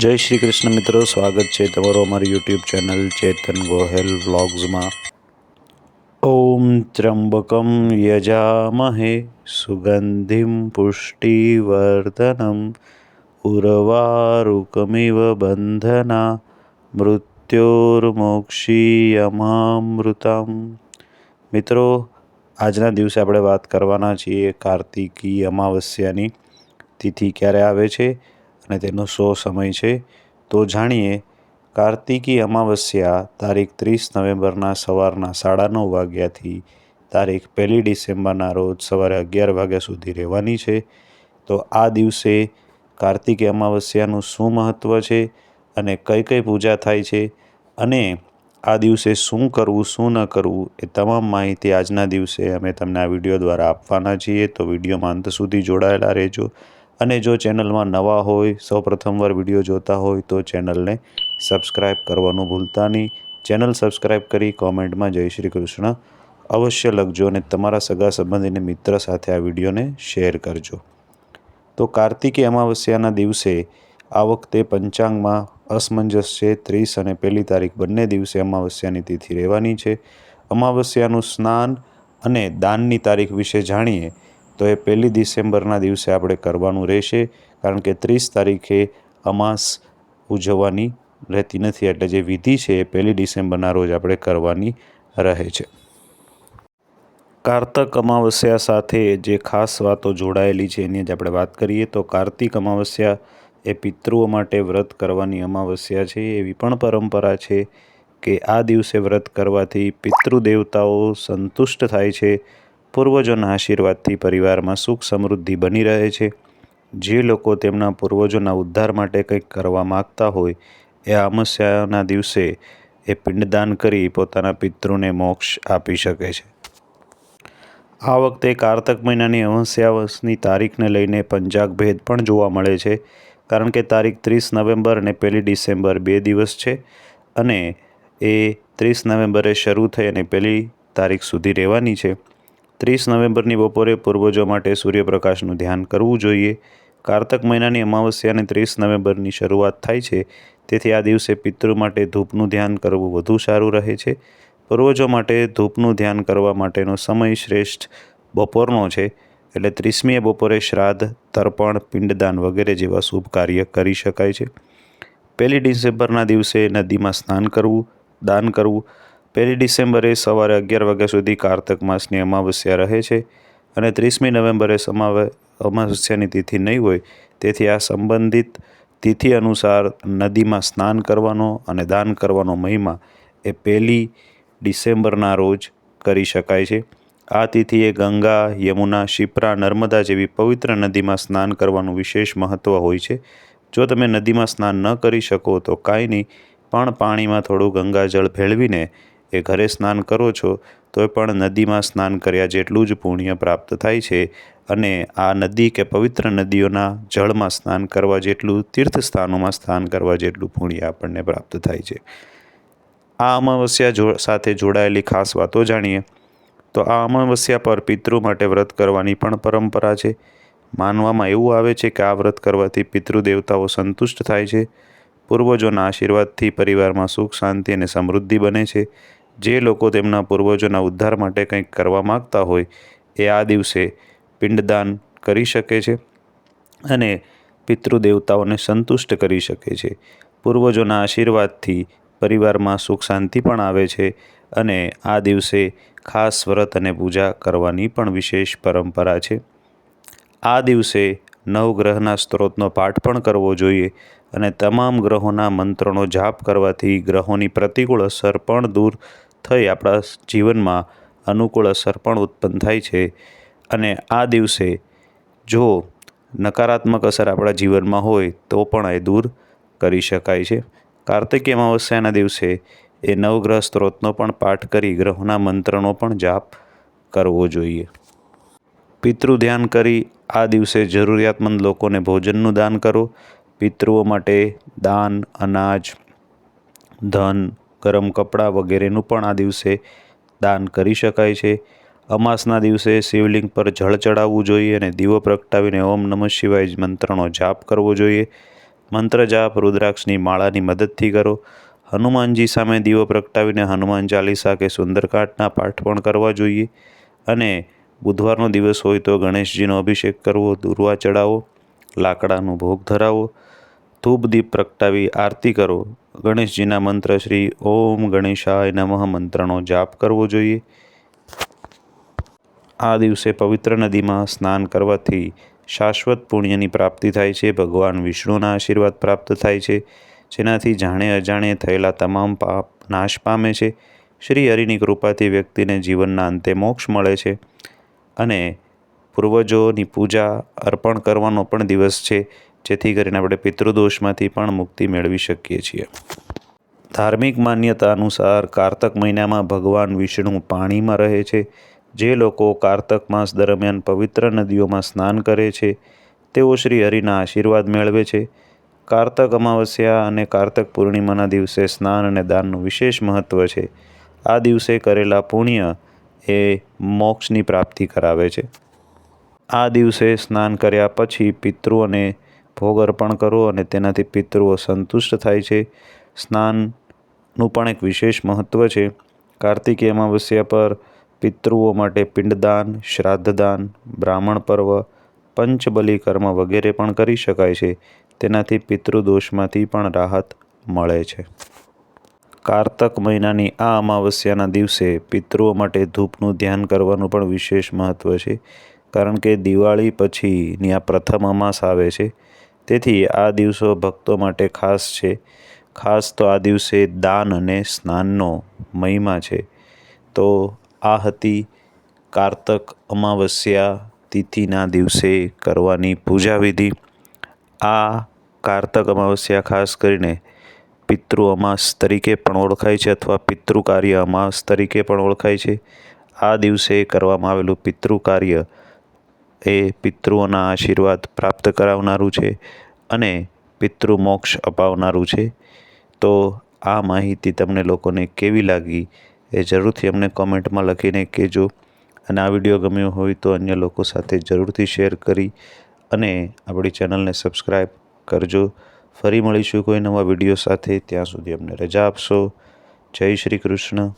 જય શ્રી કૃષ્ણ મિત્રો, સ્વાગત છે તમારો અમારી યુટ્યુબ ચેનલ ચેતન ગોહેલ વ્લોગ્સમાં. ઓમ ત્ર્યંબકમ યજામહે સુગંધિમ પુષ્ટિવર્ધનમ ઉર્વારુકમિવ બંધના મૃત્યોર્મોક્ષીયમામૃતમ. મિત્રો, આજના દિવસે આપણે વાત કરવાના છીએ કાર્તિકી અમાવસ્યાની તિથિ ક્યારે આવે છે? અને તેનો શો સમય છે. તો જાણીએ, કાર્તિકી અમાવસ્યા તારીખ ત્રીસ નવેમ્બરના સવારના સાડા નવ વાગ્યાથી તારીખ પહેલી ડિસેમ્બરના રોજ સવારે અગિયાર વાગ્યા સુધી રહેવાની છે. તો આ દિવસે કાર્તિકી અમાવસ્યાનું શું મહત્ત્વ છે અને કઈ કઈ પૂજા થાય છે અને આ દિવસે શું કરવું, શું ન કરવું એ તમામ માહિતી આજના દિવસે અમે તમને આ વીડિયો દ્વારા આપવાના છીએ. તો વિડીયોમાં અંત સુધી જોડાયેલા રહેજો. અને જો ચેનલમાં નવા હોય, સૌ પ્રથમવાર વીડિયો જોતા હોય, તો ચેનલને સબસ્ક્રાઈબ કરવાનું ભૂલતા નહીં. ચેનલ સબસ્ક્રાઈબ કરી કોમેન્ટમાં જય શ્રી કૃષ્ણ. અવશ્ય લખજો અને તમારા સગા સંબંધીને મિત્ર સાથે આ વિડીયોને શેર કરજો. તો કાર્તિકી અમાવસ્યાના દિવસે આ વખતે પંચાંગમાં અસમંજસ છે. ત્રીસ અને પહેલી તારીખ બંને દિવસે અમાવસ્યાની તિથિ રહેવાની છે. અમાવસ્યાનું સ્નાન અને દાનની તારીખ વિશે જાણીએ તો એ પહેલી ડિસેમ્બરના દિવસે આપણે કરવાનું રહેશે, કારણ કે ત્રીસ તારીખે અમાસ ઉજવવાની રહેતી નથી, એટલે જે વિધિ છે એ પહેલી ડિસેમ્બરના રોજ આપણે કરવાની રહે છે. કારતક અમાવસ્યા સાથે જે ખાસ વાતો જોડાયેલી છે એની જ આપણે વાત કરીએ, તો કાર્તિક અમાવસ્યા એ પિતૃઓ માટે વ્રત કરવાની અમાવસ્યા છે. એવી પણ પરંપરા છે કે આ દિવસે વ્રત કરવાથી પિતૃદેવતાઓ સંતુષ્ટ થાય છે પૂર્વજોના આશીર્વાદથી પરિવારમાં સુખ સમૃદ્ધિ બની રહે છે. જે લોકો તેમના પૂર્વજોના ઉદ્ધાર માટે કંઈક કરવા માગતા હોય, એ અમાવસ્યાના દિવસે એ પિંડદાન કરી પોતાના પિતૃને મોક્ષ આપી શકે છે. આ વખતે કારતક મહિનાની અમાવસ્યાની તારીખને લઈને પંચાગ ભેદ પણ જોવા મળે છે, કારણ કે તારીખ ત્રીસ નવેમ્બર અને પહેલી ડિસેમ્બર બે દિવસ છે અને એ ત્રીસ નવેમ્બરે શરૂ થઈ અને પહેલી તારીખ સુધી રહેવાની છે. ત્રીસ નવેમ્બરની બપોરે પૂર્વજો માટે સૂર્યપ્રકાશનું ધ્યાન કરવું જોઈએ. કારતક મહિનાની અમાવસ્યાને ત્રીસ નવેમ્બરની શરૂઆત થાય છે. તેથી આ દિવસે પિતૃ માટે ધૂપનું ધ્યાન કરવું વધુ સારું રહે છે. પૂર્વજો માટે ધૂપનું ધ્યાન કરવા માટેનો સમય શ્રેષ્ઠ બપોરનો છે. એટલે ત્રીસમીએ બપોરે શ્રાદ્ધ, તર્પણ, પિંડદાન વગેરે જેવા શુભ કાર્ય કરી શકાય છે. પહેલી ડિસેમ્બરના દિવસે નદીમાં સ્નાન કરવું, દાન કરવું પહેલી ડિસેમ્બરે સવારે અગિયાર વાગ્યા સુધી કારતક માસની અમાવસ્યા રહે છે અને ત્રીસમી નવેમ્બરે સમાવે, અમાવસ્યાની તિથિ નહીં હોય, તેથી આ સંબંધિત તિથિ અનુસાર નદીમાં સ્નાન કરવાનો અને દાન કરવાનો મહિમા એ પહેલી ડિસેમ્બરના રોજ કરી શકાય છે. આ તિથિએ ગંગા, યમુના, શિપ્રા, નર્મદા જેવી પવિત્ર નદીમાં સ્નાન કરવાનું વિશેષ મહત્ત્વ હોય છે. જો તમે નદીમાં સ્નાન ન કરી શકો તો કાંઈ નહીં, પણ પાણીમાં થોડું ગંગાજળ ભેળવીને એ ઘરે સ્નાન કરો છો તો પણ નદીમાં સ્નાન કર્યા જેટલું જ પુણ્ય પ્રાપ્ત થાય છે અને આ નદી કે પવિત્ર નદીઓના જળમાં સ્નાન કરવા જેટલું તીર્થ સ્થાનોમાં સ્નાન કરવા જેટલું પુણ્ય આપણને પ્રાપ્ત થાય છે. આ અમાવસ્યા જો સાથે જોડાયેલી ખાસ વાતો જાણીએ, તો આ અમાવસ્યા પર પિતૃ માટે વ્રત કરવાની પણ પરંપરા છે. માનવામાં એવું આવે છે કે આ વ્રત કરવાથી પિતૃદેવતાઓ સંતુષ્ટ થાય છે પૂર્વજોના આશીર્વાદથી પરિવારમાં સુખ, શાંતિ અને સમૃદ્ધિ બને છે. જે લોકો તેમના પૂર્વજોના ઉદ્ધાર માટે કંઈક કરવા માગતા હોય, એ આ દિવસે પિંડદાન કરી શકે છે અને પિતૃદેવતાઓને સંતુષ્ટ કરી શકે છે. પૂર્વજોના આશીર્વાદથી પરિવારમાં સુખ, શાંતિ પણ આવે છે અને આ દિવસે ખાસ વ્રત અને પૂજા કરવાની પણ વિશેષ પરંપરા છે. આ દિવસે નવગ્રહના સ્ત્રોતનો પાઠ પણ કરવો જોઈએ અને તમામ ગ્રહોના મંત્રોનો જાપ કરવાથી ગ્રહોની પ્રતિકૂળ અસર પણ દૂર થઈ આપણા જીવનમાં અનુકૂળ અસર પણ ઉત્પન્ન થાય છે. અને આ દિવસે જો નકારાત્મક અસર આપણા જીવનમાં હોય, તો પણ એ દૂર કરી શકાય છે. કાર્તિકી અમાવસ્યાના દિવસે એ નવગ્રહ સ્ત્રોતનો પણ પાઠ કરી ગ્રહોના મંત્રનો પણ જાપ કરવો જોઈએ. પિતૃ ધ્યાન કરી આ દિવસે જરૂરિયાતમંદ લોકોને ભોજનનું દાન કરો. પિતૃઓ માટે દાન, અનાજ, ધન, ગરમ કપડાં વગેરેનું પણ આ દિવસે દાન કરી શકાય છે. અમાસના દિવસે શિવલિંગ પર જળ ચડાવવું જોઈએ અને દીવો પ્રગટાવીને ઓમ નમઃ શિવાય મંત્રનો જાપ કરવો જોઈએ. મંત્ર જાપ રુદ્રાક્ષની માળાની મદદથી કરો. હનુમાનજી સામે દીવો પ્રગટાવીને હનુમાન ચાલીસા કે સુંદરકાંડના પાઠ પણ કરવા જોઈએ. અને બુધવારનો દિવસ હોય તો ગણેશજીનો અભિષેક કરવો, દુર્વા ચડાવો લાકડાનો ભોગ ધરાવો. ધૂપ દીપ પ્રગટાવી આરતી કરો. ગણેશજીના મંત્ર શ્રી ઓમ ગણેશાય નમઃ મંત્રનો જાપ કરવો જોઈએ. આ દિવસે પવિત્ર નદીમાં સ્નાન કરવાથી શાશ્વત પુણ્યની પ્રાપ્તિ થાય છે. ભગવાન વિષ્ણુના આશીર્વાદ પ્રાપ્ત થાય છે, જેનાથી જાણે અજાણે થયેલા તમામ પાપ નાશ પામે છે. શ્રી હરિની કૃપાથી વ્યક્તિને જીવનના અંતે મોક્ષ મળે છે અને પૂર્વજોની પૂજા, અર્પણ કરવાનો પણ દિવસ છે, જેથી કરીને આપણે પિતૃદોષમાંથી પણ મુક્તિ મેળવી શકીએ છીએ. ધાર્મિક માન્યતા અનુસાર કારતક મહિનામાં ભગવાન વિષ્ણુ પાણીમાં રહે છે. જે લોકો કારતક માસ દરમિયાન પવિત્ર નદીઓમાં સ્નાન કરે છે, તેઓ શ્રી હરિના આશીર્વાદ મેળવે છે. કારતક અમાવસ્યા અને કારતક પૂર્ણિમાના દિવસે સ્નાન અને દાનનું વિશેષ મહત્ત્વ છે. આ દિવસે કરેલા પુણ્ય એ મોક્ષની પ્રાપ્તિ કરાવે છે. આ દિવસે સ્નાન કર્યા પછી પિતૃઓને ભોગ અર્પણ કરો અને તેનાથી પિતૃઓ સંતુષ્ટ થાય છે. સ્નાનનું પણ એક વિશેષ મહત્ત્વ છે. કાર્તિકી અમાવસ્યા પર પિતૃઓ માટે પિંડદાન, શ્રાદ્ધદાન, બ્રાહ્મણ પર્વ, પંચબલી કર્મ વગેરે પણ કરી શકાય છે. તેનાથી પિતૃદોષમાંથી પણ રાહત મળે છે. કારતક મહિનાની આ અમાવસ્યાના દિવસે પિતૃઓ માટે ધૂપનું ધ્યાન કરવાનું પણ વિશેષ મહત્ત્વ છે. કારણ કે દિવાળી પછીની આ પ્રથમ અમાસ આવે છે. તેથી આ દિવસો ભક્તો માટે ખાસ છે. ખાસ તો આ દિવસે દાન અને સ્નાનનો મહિમા છે. તો આ હતી કારતક અમાવસ્યા તિથિના દિવસે કરવાની પૂજા વિધિ આ કારતક અમાવસ્યા ખાસ કરીને પિતૃ અમાસ તરીકે પણ ઓળખાય છે અથવા પિતૃ કાર્ય અમાસ તરીકે પણ ઓળખાય છે. આ દિવસે કરવામાં આવેલું પિતૃ કાર્ય એ પિતૃઓના આશીર્વાદ પ્રાપ્ત કરાવનારું છે અને પિતૃ મોક્ષ અપાવનારું છે. તો આ માહિતી તમને લોકોને કેવી લાગી એ જરૂરથી અમને કોમેન્ટમાં લખીને કહેજો. અને આ વીડિયો ગમ્યો હોય તો અન્ય લોકો સાથે જરૂરથી શેર કરી અને આપણી ચેનલને સબસ્ક્રાઈબ કરજો. ફરી મળીશું કોઈ નવા વીડિયો સાથે. ત્યાં સુધી અમને રજા આપશો. જય શ્રી કૃષ્ણ.